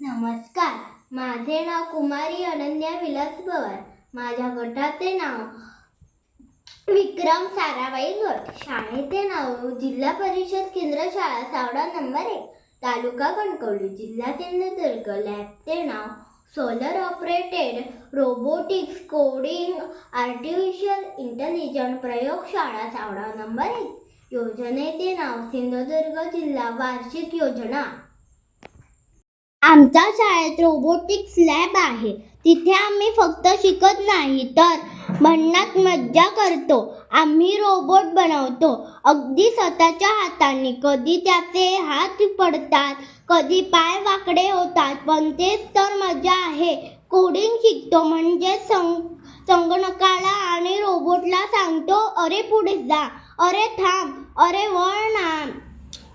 नमस्कार. माझे नाव कुमारी अनन्या विलास पवार. माझ्या गटाचे नाव विक्रम साराबाई गट शाळेचे नाव जिल्हा परिषद केंद्र शाळा सावडा नंबर एक. तालुका कणकवली जिल्हा सिंधुदुर्ग लॅबचे नाव solar operated robotics coding artificial intelligence प्रयोगशाळा सावडा नंबर एक. योजनेचे नाव सिंधुदुर्ग जिल्हा वार्षिक योजना. आमच्या शाळेत रोबोटिक्स लॅब आहे. तिथे आम्ही फक्त शिकत नाही तर म्हणण्यात मज्जा करतो. आम्ही रोबोट बनवतो. अगदी स्वतःच्या हाताने. कधी त्याचे हात पडतात कधी पाय वाकडे होतात पण तेच तर मजा आहे. कोडिंग शिकतो म्हणजे सं संगणकाला आणि रोबोटला सांगतो अरे पुढे जा. अरे थांब. अरे वळ ना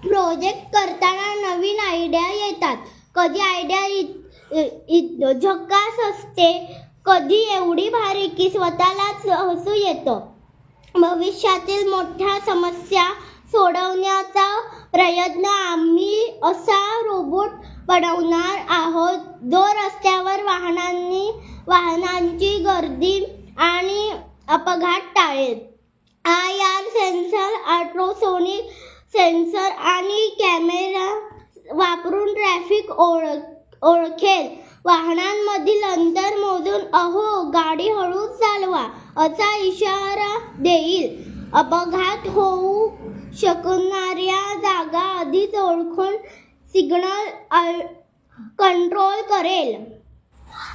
प्रोजेक्ट करताना नवीन आयडिया येतात. कधी आयडिया झकास असते कधी एवढी भारी की स्वतःलाच हसू येतं. भविष्यातील मोठ्या समस्या सोडवण्याचा प्रयत्न आम्ही असा रोबोट बनवणार आहोत जो रस्त्यावर वाहनांनी वाहनांची गर्दी आणि अपघात टाळेल. I R sensor ultrasonic sensor आणि कॅमेरा वापरून ट्रॅफिक ओळख ओळखेल. वाहनांमधील अंतर मोजून अहो गाडी हळू चालवा असा इशारा देईल. अपघात होऊ शकणाऱ्या जागा आधीच ओळखून सिग्नल कंट्रोल करेल.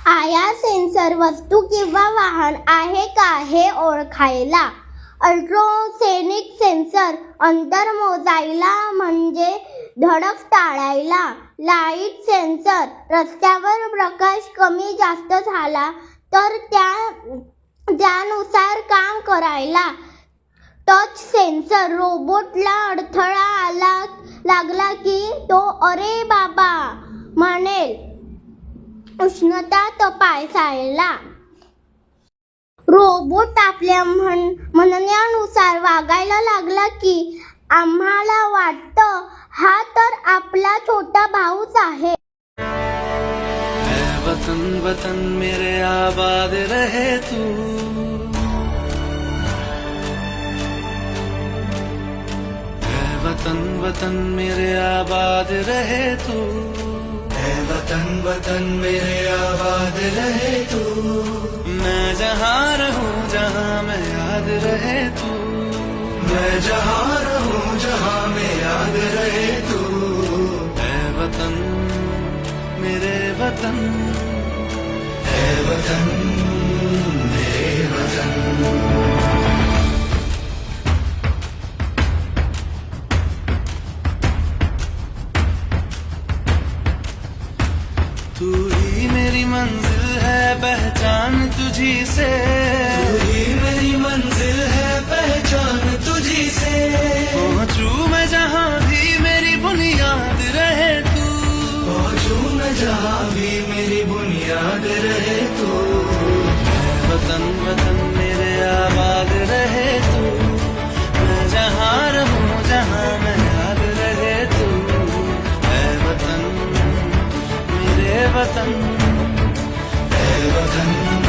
आया सेन्सर वस्तू किंवा वाहन आहे का हे ओळखायला? अल्ट्रोसेनिक सेन्सर अंतर मोजायला म्हणजे धडक टाळायला. लाइट सेन्सर रस्त्यावर प्रकाश कमी जास्त झाला तर त्या त्यानुसार काम करायला. टच सेन्सर रोबोटला अडथळा आला लागला की तो अरे बाबा म्हणेल. उष्णता तपासायला. रोबोट आपल्या म्हण म्हणण्यानुसार वागायला लागला की आम्हाला वाटतं हा तर आपला छोटा भाऊच आहे. है वतन वतन मेरे आबाद रहे तू. वतन वतन मेरे आबाद रहे तू. वतन वतन मेरे आबाद रहे तू. मैं जहाँ मैं याद रहे तू। मैं जहाँ रहूँ जहाँ में याद रहे तू। है वतन मेरे वतन। है वतन मेरे वतन। तू ही मेरी मंजिल है पहचान तुझी से। जहाँ भी मेरी बुनियाद रहे तू वतन वतन मेरे आबाद रहे तू, मैं जहाँ रहूँ, जहाँ मैं याद रहे तू है वतन, मेरे वतन है वतन।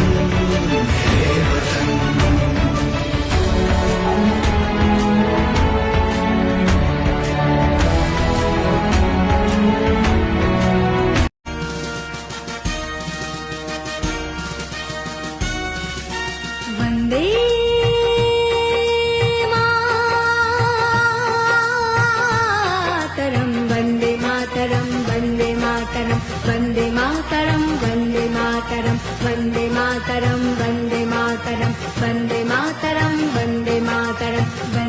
वन्दे मातरं वन्दे मातरं वन्दे मातरं वन्दे मातरं वन्दे